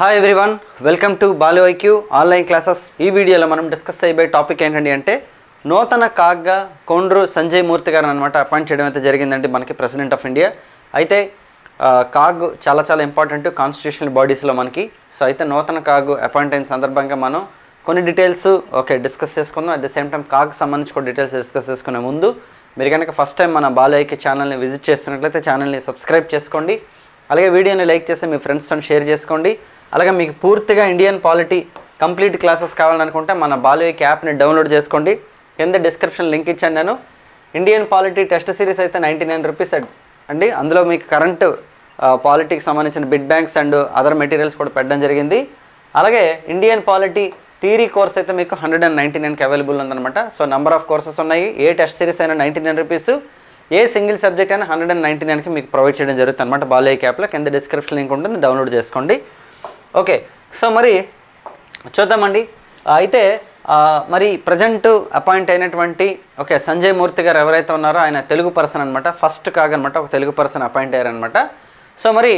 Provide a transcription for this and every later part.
Hi everyone welcome to Balu IQ online classes ఈ వీడియోలో మనం డిస్కస్ చేయబోయే టాపిక్ ఏంటండి అంటే నూతన కాగ్గా కొండ్రు సంజయ్ మూర్తి గారు అనమాట అపాయింట్ చేయడం అయితే జరిగిందండి మనకి ప్రెసిడెంట్ ఆఫ్ ఇండియా అయితే కాగ్ చాలా చాలా ఇంపార్టెంట్ కాన్స్టిట్యూషనల్ బాడీస్లో మనకి. సో అయితే నూతన కాగ్ అపాయింట్ అయిన సందర్భంగా మనం కొన్ని డీటెయిల్స్ ఓకే డిస్కస్ చేసుకుందాం. At the same time CAG సంబంధించి కూడా డీటెయిల్స్ డిస్కస్ చేసుకునే ముందు మీరు కనుక ఫస్ట్ టైం మన బాలు ఛానల్ని విజిట్ చేస్తున్నట్లయితే ఛానల్ని సబ్స్క్రైబ్ చేసుకోండి. అలాగే వీడియోని లైక్ చేసి మీ ఫ్రెండ్స్తో షేర్ చేసుకోండి. అలాగే మీకు పూర్తిగా ఇండియన్ పాలిటీ కంప్లీట్ క్లాసెస్ కావాలనుకుంటే మన బాలువేక్ యాప్ని డౌన్లోడ్ చేసుకోండి. కింద డిస్క్రిప్షన్ లింక్ ఇచ్చాను నేను. ఇండియన్ పాలిటీ టెస్ట్ సిరీస్ అయితే నైంటీ నైన్ రూపీస్ అండి అందులో మీకు కరెంట్ పాలిటీకి సంబంధించిన bit banks and other materials కూడా పెట్టడం జరిగింది. అలాగే ఇండియన్ పాలిటీ థీరీ కోర్స్ అయితే మీకు హండ్రెడ్ అండ్ నైంటీ నైన్కి అవైలబుల్ ఉందన్నమాట. సో నెంబర్ ఆఫ్ కోర్సెస్ ఉన్నాయి. ఏ టెస్ట్ సిరీస్ అయినా నైంటీ నైన్ రూపీస్ ఏ సింగిల్ సబ్జెక్ట్ అయినా హండ్రెడ్ అండ్ నైంటీ నైన్కి మీకు ప్రొవైడ్ చేయడం జరుగుతుంది అనమాట బాలయ్య క్యాప్లో కింద డిస్క్రిప్షన్ లింక్ ఉంటుంది డౌన్లోడ్ చేసుకోండి. ఓకే సో మరి చూద్దామండి. అయితే మరి ప్రజెంట్ అపాయింట్ అయినటువంటి ఓకే సంజయ్ మూర్తి గారు ఎవరైతే ఉన్నారో ఆయన తెలుగు పర్సన్ అనమాట ఫస్ట్ కాగ్ అనమాట ఒక తెలుగు పర్సన్ అపాయింట్ అయ్యారనమాట సో మరి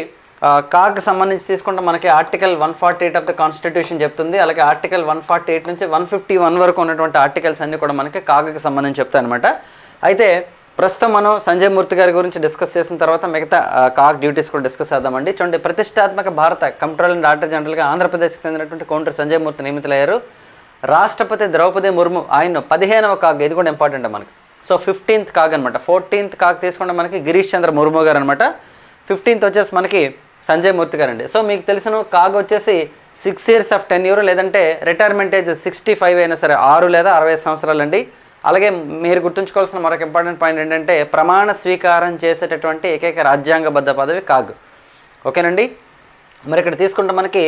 కాగ్ సంబంధించి తీసుకుంటే మనకి article one forty eight of the constitution చెప్తుంది. అలాగే ఆర్టికల్ వన్ ఫార్టీ ఎయిట్ నుంచి వన్ ఫిఫ్టీ వన్ వరకు ఉన్నటువంటి ఆర్టికల్స్ అన్నీ కూడా మనకి కాగ్కి సంబంధించి చెప్తాయి అనమాట అయితే ప్రస్తుతం మనం సంజయ్ మూర్తి గారి గురించి డిస్కస్ చేసిన తర్వాత మిగతా కాక్ కాగ్ డ్యూటీస్ కూడా డిస్కస్ చేద్దామండి. చూడండి ప్రతిష్టాత్మక భారత కంట్రోల్ అండ్ ఆడిటర్ జనరల్గా ఆంధ్రప్రదేశ్కి చెందినటువంటి కౌంటర్ సంజయ్ మూర్తి నియమితులయ్యారు. రాష్ట్రపతి ద్రౌపది ముర్ము ఆయన పదిహేనవ కాగ్ ఇది కూడా ఇంపార్టెంట్ మనకి. సో ఫిఫ్టీన్త్ కాగ్ అనమాట ఫోర్టీన్త్ కాగ్ తీసుకుంటే మనకి గిరీష్ చంద్ర ముర్ము గారు అనమాట ఫిఫ్టీన్త్ వచ్చేసి మనకి సంజయ్ మూర్తి గారు అండి సో మీకు తెలిసిన కాగ్ వచ్చేసి six years of ten year లేదంటే రిటైర్మెంట్ ఏజ్ సిక్స్టీ ఫైవ్ అయినా సరే ఆరు లేదా అరవై సంవత్సరాలు అండి అలాగే మీరు గుర్తుంచుకోవాల్సిన మరొక ఇంపార్టెంట్ పాయింట్ ఏంటంటే ప్రమాణ స్వీకారం చేసేటటువంటి ఏకైక రాజ్యాంగబద్ధ పదవి కాగ్. ఓకేనండి? మరి ఇక్కడ తీసుకుంటే మనకి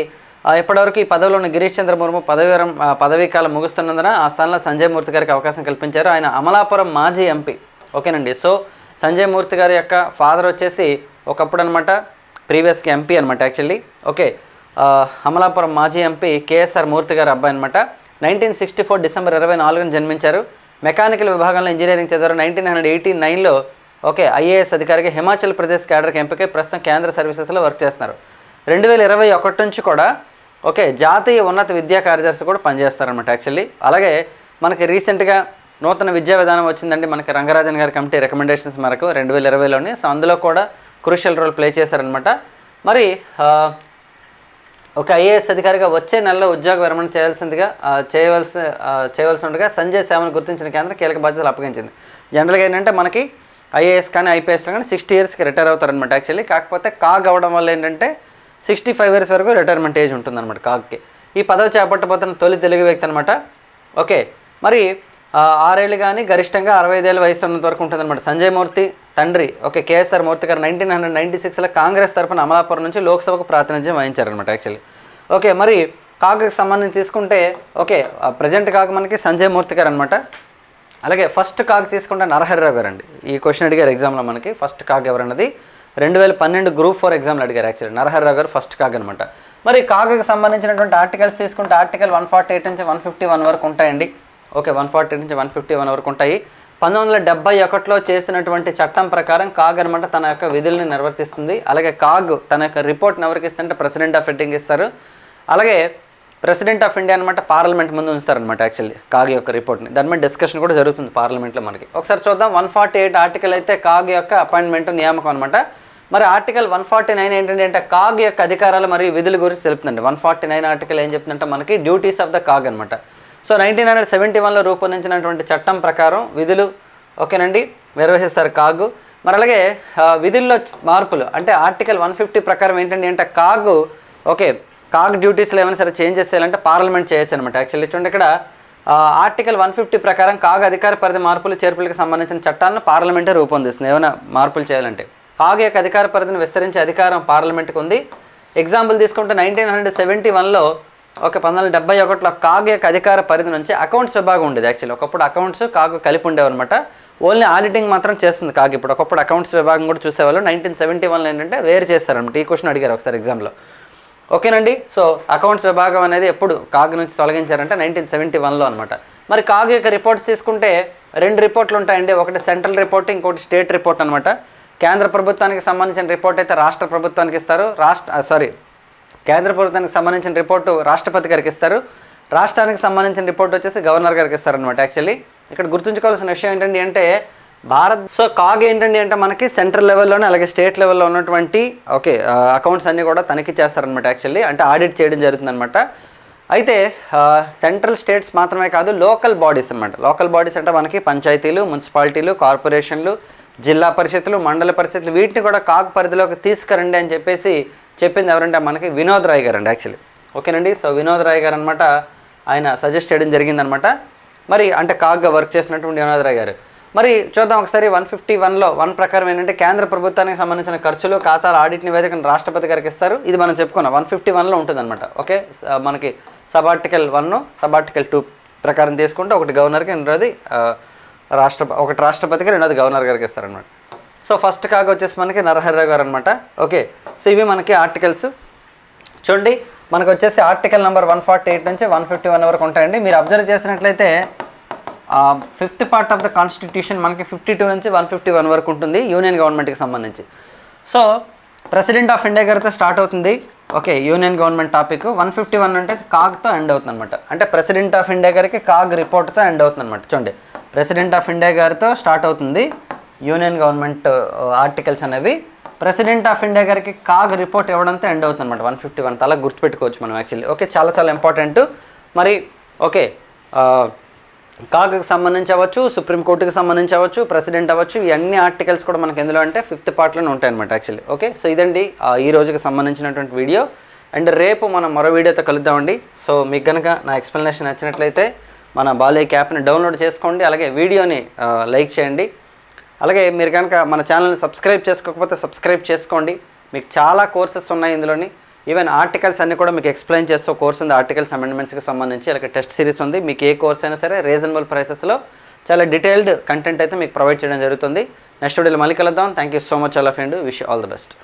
ఇప్పటివరకు ఈ పదవిలో ఉన్న గిరీష్ చంద్ర ముర్ము పదవి పదవీ కాలం ముగుస్తున్నందున ఆ స్థానంలో సంజయ్ మూర్తి గారికి అవకాశం కల్పించారు. ఆయన అమలాపురం మాజీ ఎంపీ. ఓకేనండి? సో సంజయ్ మూర్తి గారి యొక్క ఫాదర్ వచ్చేసి ఒకప్పుడు అనమాట ప్రీవియస్కి ఎంపీ అనమాట యాక్చువల్లీ. ఓకే అమలాపురం మాజీ ఎంపీ కేఎస్ఆర్ మూర్తి గారి అబ్బాయి అనమాట నైన్టీన్ సిక్స్టీ ఫోర్ డిసెంబర్ ఇరవై నాలుగున జన్మించారు. మెకానికల్ విభాగంలో ఇంజనీరింగ్ చదివారు. నైన్టీన్ హండ్రెడ్ ఎయిటీ నైన్లో ఓకే ఐఏఎస్ అధికారిగా హిమాచల్ ప్రదేశ్ క్యాడర్కి ఎంపికై ప్రస్తుతం కేంద్ర సర్వీసెస్లో వర్క్ చేస్తున్నారు. రెండు వేల ఇరవై ఒకటి నుంచి కూడా ఓకే జాతీయ ఉన్నత విద్యా కార్యదర్శి కూడా పనిచేస్తారనమాట యాక్చువల్లీ. అలాగే మనకి రీసెంట్గా నూతన విద్యా విధానం వచ్చిందండి మనకి రంగరాజన్ గారి కమిటీ రికమెండేషన్స్ మేరకు. రెండు వేల ఇరవైలోని. సో అందులో కూడా క్రూషియల్ రోల్ ప్లే చేశారనమాట మరి ఒక ఐఏఎస్ అధికారిగా వచ్చే నెలలో ఉద్యోగ విరమణ చేయాల్సిందిగా చేయవలసి చేయవలసి ఉండగా సంజయ్ సేవను గుర్తించిన కేంద్రం కీలక బాధ్యతలు అప్పగించింది. జనరల్గా ఏంటంటే మనకి ఐఏఎస్ కానీ ఐపీఎస్ కానీ సిక్స్టీ ఇయర్స్కి రిటైర్ అవుతారనమాట యాక్చువల్లీ. కాకపోతే కాగ్ అవ్వడం వల్ల ఏంటంటే సిక్స్టీ ఫైవ్ ఇయర్స్ వరకు రిటైర్మెంట్ ఏజ్ ఉంటుందన్నమాట కాగ్కి. ఈ పదవి చేపట్టబోతున్న తొలి తెలుగు వ్యక్తి అనమాట ఓకే. మరి ఆరేళ్ళు కానీ గరిష్టంగా అరవై ఐదేళ్ళ వయసు ఉన్నంత వరకు ఉంటుందన్నమాట సంజయ్ మూర్తి. తండ్రి ఓకే కేఎస్ఆర్ మూర్తి గారు నైన్టీన్ హండ్రెడ్ నైంటీ సిక్స్లో కాంగ్రెస్ తరఫున అమలాపురం నుంచి లోక్సభకు ప్రాతినిధ్యం వహించారనమాట యాక్చువల్లీ ఓకే మరి కాగ్కి సంబంధించి తీసుకుంటే ఓకే ప్రజెంట్ కాగ్ మనకి సంజయ్ మూర్తి గారు అనమాట అలాగే ఫస్ట్ కాగ్ తీసుకుంటే నరహరిరావు గారు అండి. ఈ క్వశ్చన్ అడిగారు ఎగ్జామ్లో మనకి ఫస్ట్ కాగ్ ఎవరన్నది? రెండు వేల పన్నెండు గ్రూప్ ఫోర్ ఎగ్జామ్లో అడిగారు యాక్చువల్లీ నరహరిరావు గారు ఫస్ట్ కాగ్ అనమాట మరి కాగ్కి సంబంధించినటువంటి ఆర్టికల్స్ తీసుకుంటే ఆర్టికల్ వన్ ఫార్టీ ఎయిట్ నుంచి వన్ ఫిఫ్టీ వన్ వరకు ఉంటాయండి. ఓకే వన్ ఫార్టీ ఎయిట్ నుంచి వన్ ఫిఫ్టీ వన్ వరకు ఉంటాయి. పంతొమ్మిది వందల డెబ్బై ఒకటిలో చేసినటువంటి చట్టం ప్రకారం కాగ్ అనమాట తన యొక్క విధులను నిర్వర్తిస్తుంది. అలాగే కాగ్ తన యొక్క రిపోర్ట్ని ఎవరికి ఇస్తుంటే ప్రెసిడెంట్ ఆఫ్ ఇండియాకి ఇస్తారు. అలాగే ప్రెసిడెంట్ ఆఫ్ ఇండియా అనమాట పార్లమెంట్ ముందు ఉంచుతారనమాట యాక్చువల్లీ కాగ్ యొక్క రిపోర్ట్ని. దాని మీద డిస్కషన్ కూడా జరుగుతుంది పార్లమెంట్లో మనకి. ఒకసారి చూద్దాం వన్ ఫార్టీ ఎయిట్ ఆర్టికల్ అయితే కాగ్ యొక్క అపాయింట్మెంట్ నియామకం అనమాట మరి ఆర్టికల్ వన్ ఫార్టీ నైన్ ఏంటంటే అంటే కాగ్ యొక్క అధికారాలు మరియు విధుల గురించి తెలుపుతుందండి. వన్ ఫార్టీ నైన్ ఆర్టికల్ ఏం చెప్తుందంటే మనకి డ్యూటీస్ ఆఫ్ ద కాగ్ అనమాట సో నైన్టీన్ హండ్రెడ్ సెవెంటీ వన్లో రూపొందించినటువంటి చట్టం ప్రకారం విధులు ఓకేనండి నిర్వహిస్తారు కాగు. మరి అలాగే విధుల్లో మార్పులు అంటే ఆర్టికల్ వన్ ఫిఫ్టీ ప్రకారం ఏంటంటే అంటే కాగు ఓకే కాగ్ డ్యూటీస్లో ఏమైనా సరే చేంజెస్ చేయాలంటే పార్లమెంట్ చేయొచ్చు అనమాట యాక్చువల్లీ చూడండి ఇక్కడ ఆర్టికల్ వన్ ఫిఫ్టీ ప్రకారం కాగ్ అధికార పరిధి మార్పులు చేర్పులకు సంబంధించిన చట్టాలను పార్లమెంటే రూపొందిస్తుంది ఏమైనా మార్పులు చేయాలంటే. కాగ్ యొక్క అధికార పరిధిని విస్తరించే అధికారం పార్లమెంట్కి ఉంది ఎగ్జాంపుల్ తీసుకుంటే నైన్టీన్ హండ్రెడ్ సెవెంటీ వన్లో ఒక పంతొమ్మిది వందల డెబ్బై ఒకటిలో కాగ్ యొక్క అధికార పరిధి నుంచి అకౌంట్స్ విభాగం ఉండేది యాక్చువల్లీ ఒకప్పుడు అకౌంట్స్ కాగు కలిపి ఉండేవన్నమాట. ఓన్లీ ఆడిటింగ్ మాత్రం చేస్తుంది కాగ్ ఇప్పుడు. ఒకప్పుడు అకౌంట్స్ విభాగం కూడా చూసేవాళ్ళు. నైన్టీన్ సెవెంటీ వన్లో ఏంటంటే వేరు చేస్తారనమాట ఈ క్వశ్చన్ అడిగారు ఒకసారి ఎగ్జామ్లో ఓకేనండి? సో అకౌంట్స్ విభాగం అనేది ఎప్పుడు కాగ్ నుంచి తొలగించారంటే నైన్టీన్ సెవెంటీ వన్లో అనమాట మరి కాగ్ యొక్క రిపోర్ట్స్ తీసుకుంటే రెండు రిపోర్ట్లు ఉంటాయండి. ఒకటి సెంట్రల్ రిపోర్ట్ ఇంకోటి స్టేట్ రిపోర్ట్ అనమాట కేంద్ర ప్రభుత్వానికి సంబంధించిన రిపోర్ట్ అయితే రాష్ట్ర ప్రభుత్వానికి ఇస్తారు. రాష్ట్ర సారీ కేంద్ర ప్రభుత్వానికి సంబంధించిన రిపోర్టు రాష్ట్రపతి గారికి ఇస్తారు. రాష్ట్రానికి సంబంధించిన రిపోర్ట్ వచ్చేసి గవర్నర్ గారికి ఇస్తారనమాట యాక్చువల్లీ. ఇక్కడ గుర్తుంచుకోవాల్సిన విషయం ఏంటండి అంటే భారత్ సో కాగ్ ఏంటండి అంటే మనకి సెంట్రల్ లెవెల్లోనే అలాగే స్టేట్ లెవెల్లో ఉన్నటువంటి ఓకే అకౌంట్స్ అన్నీ కూడా తనిఖీ చేస్తారనమాట యాక్చువల్లీ అంటే ఆడిట్ చేయడం జరుగుతుందన్నమాట. అయితే సెంట్రల్ స్టేట్స్ మాత్రమే కాదు లోకల్ బాడీస్ అనమాట లోకల్ బాడీస్ అంటే మనకి పంచాయతీలు మున్సిపాలిటీలు కార్పొరేషన్లు జిల్లా పరిషత్తులు మండల పరిషత్లు వీటిని కూడా కాగ్ పరిధిలోకి తీసుకురండి అని చెప్పేసి చెప్పింది ఎవరంటే మనకి వినోద్ రాయ్ గారు అండి యాక్చువల్లీ. ఓకేనండి? సో వినోద్ రాయ్ గారు అనమాట ఆయన సజెస్ట్ చేయడం జరిగిందనమాట మరి అంటే కాగ్గా వర్క్ చేసినటువంటి వినోద్ రాయ్ గారు. మరి చూద్దాం ఒకసారి వన్ ఫిఫ్టీ వన్లో వన్ ప్రకారం ఏంటంటే కేంద్ర ప్రభుత్వానికి సంబంధించిన ఖర్చులు ఖాతాల ఆడిట్ నివేదికను రాష్ట్రపతి గారికి ఇస్తారు. ఇది మనం చెప్పుకున్నాం. వన్ ఫిఫ్టీ వన్లో ఉంటుందన్నమాట. ఓకే? స- మనకి సబార్టికల్ వన్ సబార్టికల్ టూ ప్రకారం తీసుకుంటే ఒకటి గవర్నర్కి రెండోది రాష్ట్ర ఒకటి రాష్ట్రపతికి రెండోది గవర్నర్ గారికి ఇస్తారనమాట సో ఫస్ట్ కాగా వచ్చేసి మనకి నరహరిరావు గారు అనమాట ఓకే సో ఇవి మనకి ఆర్టికల్స్. చూడండి మనకు వచ్చేసి article number one forty eight నుంచి వన్ ఫిఫ్టీ వన్ వరకు ఉంటాయండి. మీరు అబ్జర్వ్ చేసినట్లయితే fifth part of the constitution మనకి ఫిఫ్టీ టూ నుంచి వన్ ఫిఫ్టీ వన్ వరకు ఉంటుంది యూనియన్ గవర్నమెంట్కి సంబంధించి. సో ప్రెసిడెంట్ ఆఫ్ ఇండియా గారితో స్టార్ట్ అవుతుంది. Okay union government topic. One fifty one అంటే కాగ్తో ఎండ్ అవుతుంది అనమాట అంటే ప్రెసిడెంట్ ఆఫ్ ఇండియా గారికి కాగ్ రిపోర్ట్తో ఎండ్ అవుతుంది అనమాట చూడండి ప్రెసిడెంట్ ఆఫ్ ఇండియా గారితో స్టార్ట్ అవుతుంది. యూనియన్ గవర్నమెంట్ uh, ఆర్టికల్స్ అనేవి. ప్రెసిడెంట్ ఆఫ్ ఇండియా గారికి కాగ్ రిపోర్ట్ ఇవ్వడంతో ఎండ్ అవుతుంది అనమాట వన్ ఫిఫ్టీ వన్ తలా గుర్తుపెట్టుకోవచ్చు మనం యాక్చువల్లీ. ఓకే చాలా చాలా ఇంపార్టెంట్. మరి ఓకే uh, కాగ్కి సంబంధించి అవ్వచ్చు సుప్రీంకోర్టుకి సంబంధించి అవ్వచ్చు ప్రెసిడెంట్ అవ్వచ్చు ఇవన్నీ ఆర్టికల్స్ కూడా మనకి ఎందులో అంటే ఫిఫ్త్ పార్ట్లోనే ఉంటాయి అనమాట యాక్చువల్లీ. ఓకే సో ఇదండి ఈ రోజుకి సంబంధించినటువంటి వీడియో. అండ్ రేపు మనం మరో వీడియోతో కలుద్దామండి. సో మీకు కనుక నా ఎక్స్ప్లెనేషన్ నచ్చినట్లయితే మన బాలయ్య యాప్ని డౌన్లోడ్ చేసుకోండి అలాగే వీడియోని లైక్ చేయండి. అలాగే మీరు కనుక మన ఛానల్ని సబ్స్క్రైబ్ చేసుకోకపోతే సబ్స్క్రైబ్ చేసుకోండి. మీకు చాలా కోర్సెస్ ఉన్నాయి ఇందులోని. ఈవెన్ ఆర్టికల్స్ అన్ని కూడా మీకు ఎక్స్ప్లెయిన్ చేస్తూ కోర్స్ ఉంది ఆర్టికల్స్ అమెండ్మెంట్స్కి సంబంధించి అలాగే టెస్ట్ సిరీస్ ఉంది. మీకు ఏ కోర్స్ అయినా సరే రీజనబుల్ ప్రైసెస్లో చాలా డీటెయిల్డ్ కంటెంట్ అయితే మీకు ప్రొవైడ్ చేయడం జరుగుతుంది. నెక్స్ట్ వీడియోలో మళ్ళీ కలుద్దాం. Thank you so much all of and wish all the best